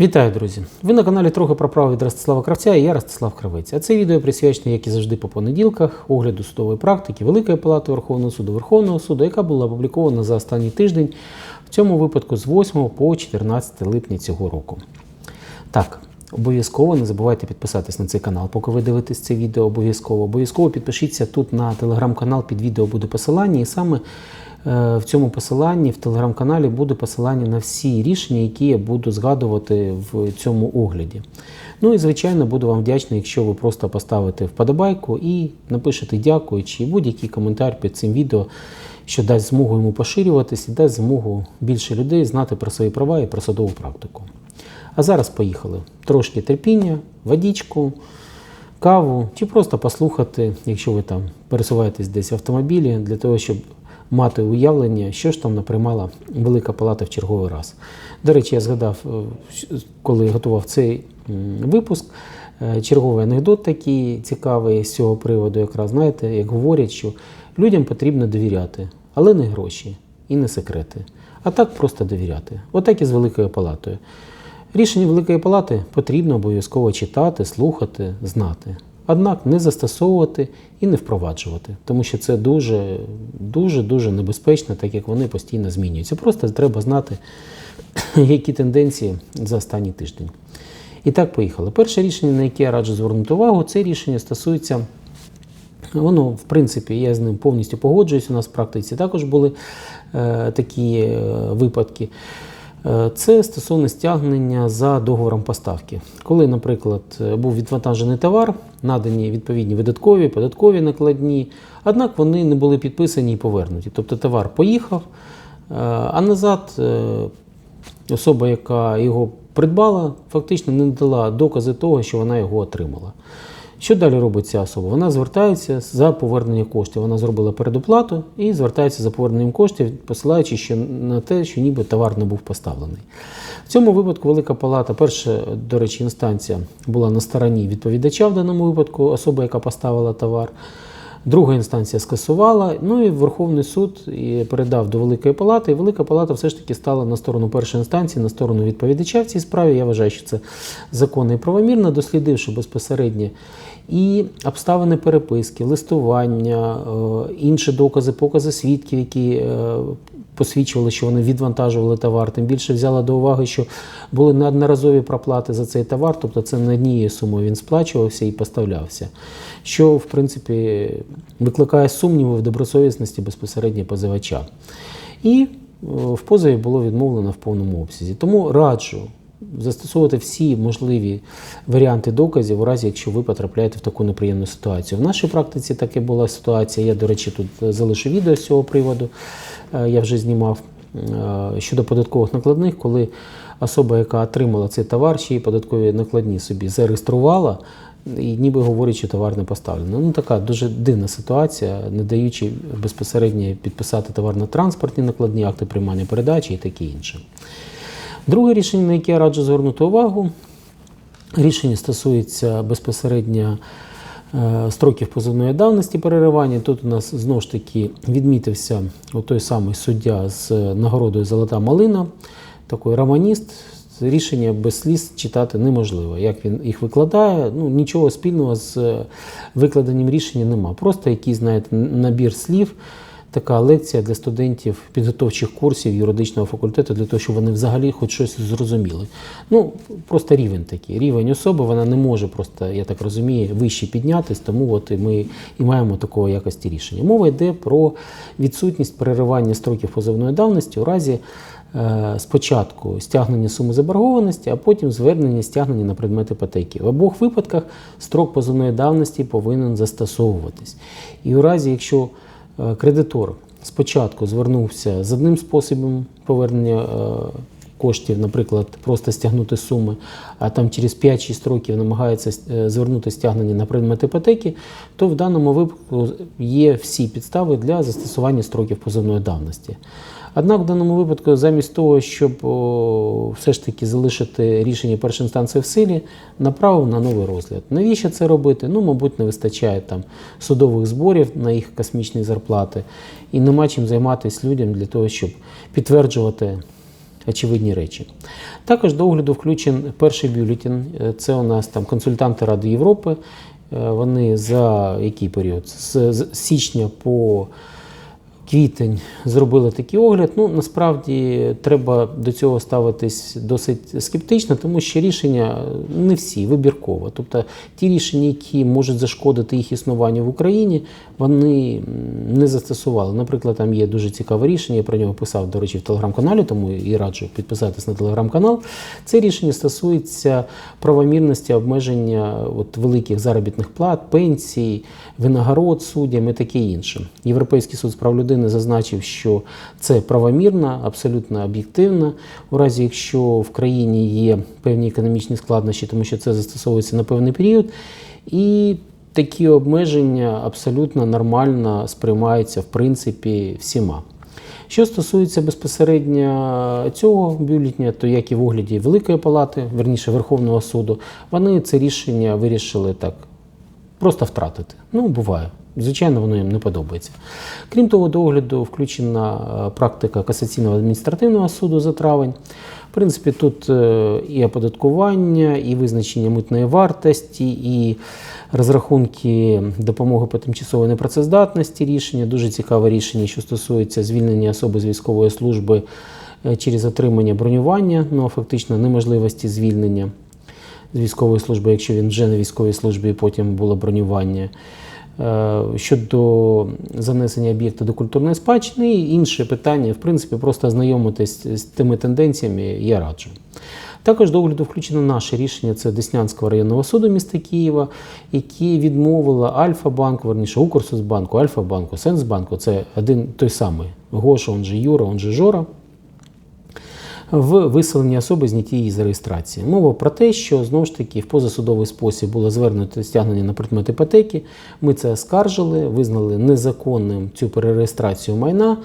Вітаю, друзі! Ви на каналі трохи про право від Ростислава Кравця і я Ростислав Кравець. А це відео присвячене, як і завжди, по понеділках, огляду судової практики Великої Палати Верховного суду Верховного суду, яка була опублікована за останній тиждень, в цьому випадку з 8 по 14 липня цього року. Так, обов'язково не забувайте підписатись на цей канал, поки ви дивитесь це відео. Обов'язково. Обов'язково підпишіться тут на телеграм-канал, під відео буде посилання, і саме в цьому посиланні, в телеграм-каналі буде посилання на всі рішення, які я буду згадувати в цьому огляді. Ну і звичайно буду вам вдячний, якщо ви просто поставите вподобайку і напишете дякую чи будь-який коментар під цим відео, що дасть змогу йому поширюватись і дасть змогу більше людей знати про свої права і про судову практику. А зараз поїхали. Трошки терпіння, водичку, каву чи просто послухати, якщо ви там пересуваєтесь десь в автомобілі, для того, щоб мати уявлення, що ж там наприймала Велика Палата в черговий раз. До речі, я згадав, е, коли готував цей випуск, е, черговий анекдот такий цікавий з цього приводу, якраз знаєте, як говорять, що людям потрібно довіряти, але не гроші і не секрети. А так просто довіряти. Отак і з Великою Палатою. Рішення Великої Палати потрібно обов'язково читати, слухати, знати. Однак не застосовувати і не впроваджувати, тому що це дуже, дуже, дуже небезпечно, так як вони постійно змінюються. Просто треба знати, які тенденції за останній тиждень. І так, поїхали. Перше рішення, на яке я раджу звернути увагу, це рішення стосується Воно, в принципі, я з ним повністю погоджуюсь. У нас в практиці також були е, такі е, випадки. Е, Це стосовно стягнення за договором поставки. Коли, наприклад, е, був відвантажений товар, надані відповідні видаткові, податкові накладні, однак вони не були підписані і повернуті. Тобто товар поїхав, е, а назад особа, яка його придбала, фактично не дала докази того, що вона його отримала. Що далі робить ця особа? Вона звертається за повернення коштів. Вона зробила передоплату і звертається за поверненням коштів, посилаючи ще на те, що ніби товар не був поставлений. В цьому випадку Велика Палата, перша, до речі, інстанція була на стороні відповідача в даному випадку, особа, яка поставила товар. Друга інстанція скасувала, ну і Верховний суд передав до Великої Палати. І Велика Палата все ж таки стала на сторону першої інстанції, на сторону відповідача в цій справі. Я вважаю, що це законно і правомірно, дослідивши безпосередньо і обставини переписки, листування, е, інші докази, покази свідків, які е, посвідчували, що вони відвантажували товар. Тим більше взяла до уваги, що були неодноразові проплати за цей товар, тобто це не однією сумою він сплачувався і поставлявся. Що, в принципі, викликає сумніви в добросовісності безпосередньо позивача. І е, в позові було відмовлено в повному обсязі. Тому раджу застосовувати всі можливі варіанти доказів у разі, якщо ви потрапляєте в таку неприємну ситуацію. В нашій практиці таке була ситуація. Я, до речі, тут залишу відео з цього приводу. Е, Я вже знімав е, щодо податкових накладних, коли особа, яка отримала цей товар, ще й податкові накладні собі зареєструвала. І ніби говорить, що товар не поставлено. Ну така дуже дивна ситуація, не даючи безпосередньо підписати товарно-транспортні накладні, акти приймання передачі і таке інше. Друге рішення, на яке я раджу звернути увагу, рішення стосується безпосередньо е, строків позовної давності переривання. Тут у нас знову ж таки відмітився той самий суддя з нагородою Золота малина, такий романіст. Рішення без сліз читати неможливо. Як він їх викладає, ну нічого спільного з викладенням рішення нема. Просто якийсь, знаєте, набір слів така лекція для студентів підготовчих курсів юридичного факультету, для того, щоб вони взагалі хоч щось зрозуміли. Ну, просто рівень такий. Рівень особи, вона не може просто, я так розумію, вище піднятись, тому от ми і маємо такого якості рішення. Мова йде про відсутність переривання строків позовної давності у разі. Е, Спочатку стягнення суми заборгованості, а потім звернення стягнення на предмет іпотеки. В обох випадках строк позовної давності повинен застосовуватись. І у разі, якщо е, кредитор спочатку звернувся з одним способом повернення е, коштів, наприклад, просто стягнути суми, а там через 5-6 років намагається е, звернути стягнення на предмет іпотеки, то в даному випадку є всі підстави для застосування строків позовної давності. Однак в даному випадку, замість того, щоб все ж таки залишити рішення першої інстанції в силі, направив на новий розгляд. Навіщо це робити? Ну, мабуть, не вистачає там судових зборів на їх космічні зарплати, і нема чим займатися людям для того, щоб підтверджувати очевидні речі. Також до огляду включен перший бюлетень. Е, Це у нас там консультанти Ради Європи. Е, Вони за який період? З січня по квітень зробили такий огляд. Ну, насправді треба до цього ставитись досить скептично, тому що рішення не всі вибірково. Тобто ті рішення, які можуть зашкодити їх існуванню в Україні, вони не застосували. Наприклад, там є дуже цікаве рішення. Я про нього писав, до речі, в телеграм-каналі, тому і раджу підписатись на телеграм-канал. Це рішення стосується правомірності обмеження от, великих заробітних плат, пенсій, винагород суддям і таке інше. Європейський суд з прав людини зазначив, що це правомірно, абсолютно об'єктивно. У разі, якщо в країні є певні економічні складнощі, тому що це застосовується на певний період. І такі обмеження абсолютно нормально сприймаються в принципі всіма. Що стосується безпосередньо цього бюлетня, то як і в огляді Великої палати, верніше Верховного суду, вони це рішення вирішили так просто втратити. Ну, буває. Звичайно, воно їм не подобається. Крім того, до огляду включена е, практика касаційного адміністративного суду за травень. В принципі, тут е, і оподаткування, і визначення митної вартості, і розрахунки допомоги по тимчасовій непрацездатності рішення. Дуже цікаве рішення, що стосується звільнення особи з військової служби е, через отримання бронювання, ну а фактично неможливості звільнення з військової служби, якщо він вже на військовій службі і потім було бронювання. Е, Щодо занесення об'єкта до культурної спадщини. І інше питання, в принципі, просто ознайомитись з тими тенденціями я раджу. Також до огляду включено наше рішення це Деснянського районного суду міста Києва, яке відмовило Альфа-банк, верніше Укрсоцбанку, Альфа-банку, Сенсбанку, це один той самий Гоша, он же Юра, он же Жора, в виселенні особи зняті її з реєстрації. Мова про те, що знову ж таки в позасудовий спосіб було звернуто стягнення на предмет іпотеки. Ми це оскаржили, визнали незаконним цю перереєстрацію майна.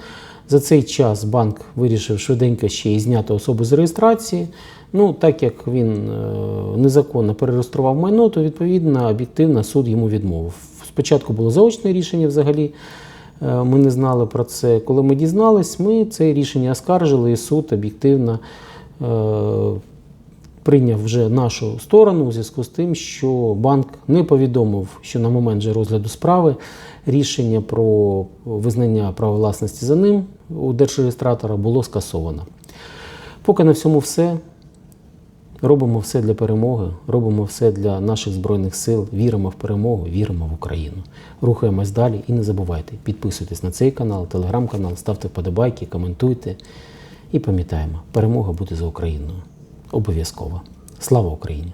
За цей час банк вирішив швиденько ще і зняти особу з реєстрації. Ну, так як він е, незаконно перереєстрував майно, то відповідно об'єктивно суд йому відмовив. Спочатку було заочне рішення взагалі. Е, Ми не знали про це. Коли ми дізнались, ми це рішення оскаржили, і суд об'єктивно е, прийняв вже нашу сторону у зв'язку з тим, що банк не повідомив, що на момент же розгляду справи рішення про визнання права власності за ним у держреєстратора було скасовано. Поки на всьому все. Робимо все для перемоги, робимо все для наших збройних сил, віримо в перемогу, віримо в Україну. Рухаємось далі і не забувайте, підписуйтесь на цей канал, телеграм-канал, ставте вподобайки, коментуйте. І пам'ятаємо, перемога буде за Україною. Обов'язково. Слава Україні!